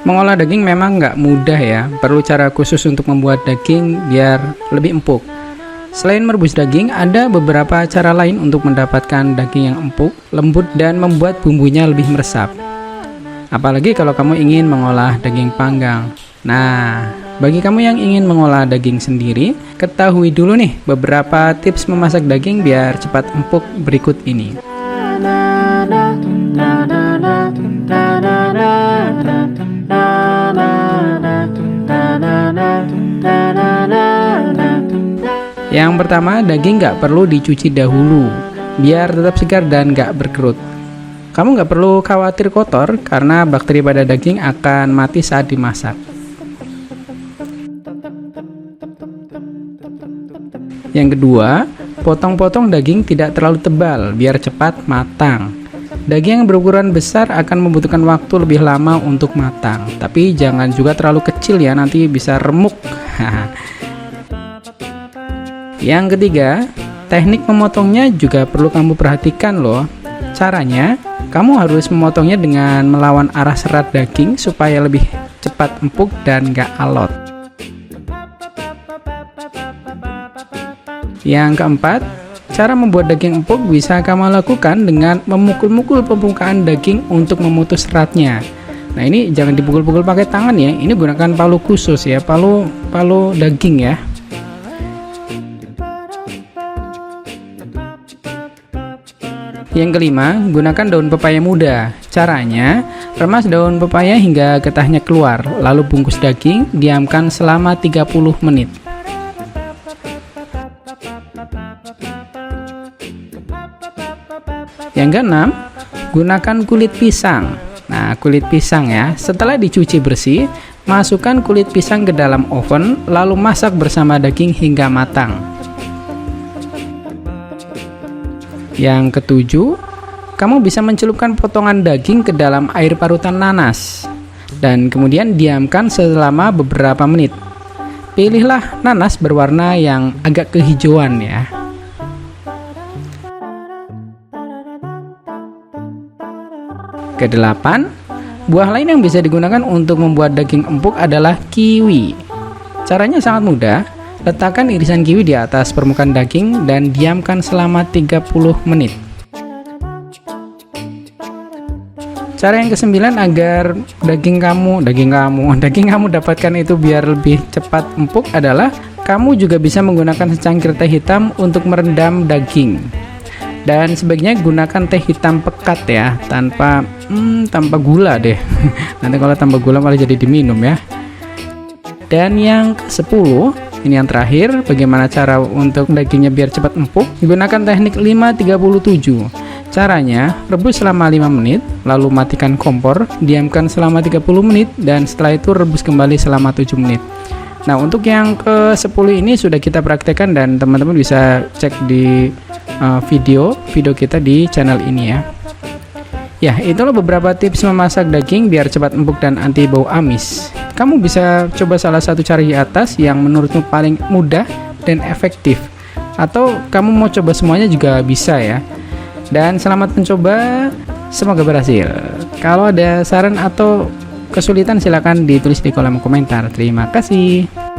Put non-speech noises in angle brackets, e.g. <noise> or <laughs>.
Mengolah daging memang nggak mudah ya, perlu cara khusus untuk membuat daging biar lebih empuk. Selain merebus daging, ada beberapa cara lain untuk mendapatkan daging yang empuk, lembut, dan membuat bumbunya lebih meresap. Apalagi kalau kamu ingin mengolah daging panggang. Nah, bagi kamu yang ingin mengolah daging sendiri, ketahui dulu nih beberapa tips memasak daging biar cepat empuk berikut ini. Yang pertama, daging nggak perlu dicuci dahulu, biar tetap segar dan nggak berkerut. Kamu nggak perlu khawatir kotor, karena bakteri pada daging akan mati saat dimasak. Yang kedua, potong-potong daging tidak terlalu tebal, biar cepat matang. Daging yang berukuran besar akan membutuhkan waktu lebih lama untuk matang, tapi jangan juga terlalu kecil ya, nanti bisa remuk. <laughs> Yang ketiga, teknik memotongnya juga perlu kamu perhatikan loh. Caranya, kamu harus memotongnya dengan melawan arah serat daging supaya lebih cepat empuk dan gak alot. Yang keempat, cara membuat daging empuk bisa kamu lakukan dengan memukul-mukul pembukaan daging untuk memutus seratnya. Nah ini jangan dipukul-pukul pakai tangan ya, ini gunakan palu khusus ya, palu palu daging ya. Yang kelima, gunakan daun pepaya muda. Caranya, remas daun pepaya hingga getahnya keluar, lalu bungkus daging, diamkan selama 30 menit. Yang keenam, gunakan kulit pisang. Nah, kulit pisang ya. Setelah dicuci bersih, masukkan kulit pisang ke dalam oven, lalu masak bersama daging hingga matang. Yang ketujuh, kamu bisa mencelupkan potongan daging ke dalam air parutan nanas dan kemudian diamkan selama beberapa menit. Pilihlah nanas berwarna yang agak kehijauan ya. Kedelapan, buah lain yang bisa digunakan untuk membuat daging empuk adalah kiwi. Caranya sangat mudah, Letakkan irisan kiwi di atas permukaan daging dan diamkan selama 30 menit. Cara yang kesembilan agar daging kamu, daging kamu, <laughs> daging kamu dapatkan itu biar lebih cepat empuk adalah kamu juga bisa menggunakan secangkir teh hitam untuk merendam daging. Dan sebaiknya gunakan teh hitam pekat ya, tanpa hmm, tanpa gula deh. <laughs> Nanti kalau tambah gula malah jadi diminum ya. Dan yang ke-10 ini yang terakhir, bagaimana cara untuk dagingnya biar cepat empuk? Gunakan teknik 537. Caranya, rebus selama 5 menit, lalu matikan kompor, diamkan selama 30 menit, dan setelah itu rebus kembali selama 7 menit. Nah, untuk yang ke-10 ini sudah kita praktekkan dan teman-teman bisa cek di uh, video video kita di channel ini ya. Ya, itulah beberapa tips memasak daging biar cepat empuk dan anti bau amis. Kamu bisa coba salah satu cara di atas yang menurutmu paling mudah dan efektif. Atau kamu mau coba semuanya juga bisa ya. Dan selamat mencoba, semoga berhasil. Kalau ada saran atau kesulitan silahkan ditulis di kolom komentar. Terima kasih.